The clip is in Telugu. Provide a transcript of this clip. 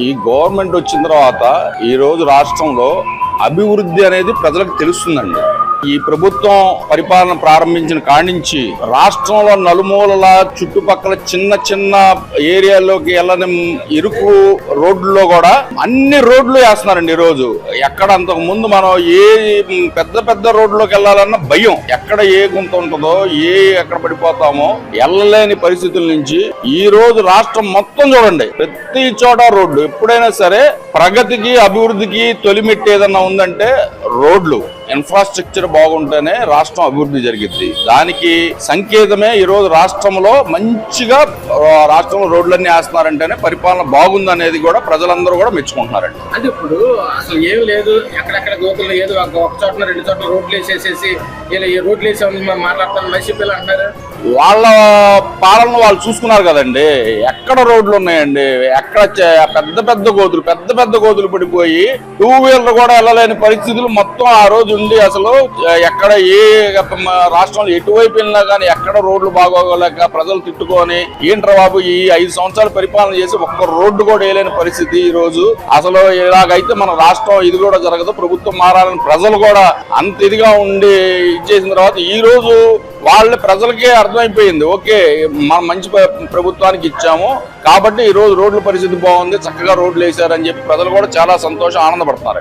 ఈ గవర్నమెంట్ వచ్చిన తర్వాత ఈ రోజు రాష్ట్రంలో అభివృద్ధి అనేది ప్రజలకు తెలుస్తుందండి. ఈ ప్రభుత్వం పరిపాలన ప్రారంభించిన కాడించి రాష్ట్రంలో నలుమూలల చుట్టుపక్కల చిన్న చిన్న ఏరియాలోకి వెళ్ళని ఇరుకు రోడ్లలో కూడా అన్ని రోడ్లు వేస్తున్నారండి ఈ రోజు ఎక్కడ అంతకు ముందు మనం ఏ పెద్ద పెద్ద రోడ్లోకి వెళ్ళాలన్న భయం ఎక్కడ ఏ గుంత ఉంటుందో ఏ ఎక్కడ పడిపోతామో వెళ్ళలేని పరిస్థితుల నుంచి ఈ రోజు రాష్ట్రం మొత్తం చూడండి. ప్రతి చోట రోడ్లు. ఎప్పుడైనా సరే ప్రగతికి అభివృద్ధికి తొలిమెట్టేదన్నా ఉందంటే రోడ్లు. ఇన్ఫ్రాస్ట్రక్చర్ బాగుంటేనే రాష్ట్రం అభివృద్ధి జరిగింది దానికి సంకేతమే ఈ రోజు రాష్ట్రంలో మంచిగా రాష్ట్రంలో రోడ్లన్నీ వేస్తున్నారంటేనే పరిపాలన బాగుంది అనేది కూడా ప్రజలందరూ కూడా మెచ్చుకుంటున్నారండి. అంటే ఇప్పుడు అసలు ఏం లేదు ఎక్కడెక్కడ గోతులు ఏదో ఒక ఒక చోట రెండు చోట్ల రోడ్లు వేసేసేసి ఇలా ఈ రోడ్లు వేసే మేము మాట్లాడతాను వైసీపీలు అంటారు వాళ్ళ పాలన వాళ్ళు చూసుకున్నారు కదండి. ఎక్కడ రోడ్లు ఉన్నాయండి? ఎక్కడ పెద్ద పెద్ద గోతులు పెద్ద పెద్ద గోతులు పడిపోయి టూ వీలర్ కూడా వెళ్ళలేని పరిస్థితులు మొత్తం ఆ రోజు ఉంది అసలు. ఎక్కడ ఏ రాష్ట్రంలో ఎటువైపు వెళ్ళినా కానీ ఎక్కడ రోడ్లు బాగోగలేక ప్రజలు తిట్టుకొని ఏంట్రా బాబు ఈ ఐదు సంవత్సరాలు పరిపాలన చేసి ఒక్క రోడ్డు కూడా వేయలేని పరిస్థితి ఈ రోజు. అసలు ఇలాగైతే మన రాష్ట్రం ఇది కూడా జరగదు ప్రభుత్వం మారాలని ప్రజలు కూడా అంత ఇదిగా ఉండి ఇచ్చేసిన తర్వాత ఈ రోజు వాళ్ళ ప్రజలకే అర్థమైపోయింది. ఓకే మనం మంచి ప్రభుత్వానికి ఇచ్చాము కాబట్టి ఈ రోజు రోడ్ల పరిస్థితి బాగుంది చక్కగా రోడ్లు వేశారని చెప్పి ప్రజలు కూడా చాలా సంతోషం ఆనందపడతారు.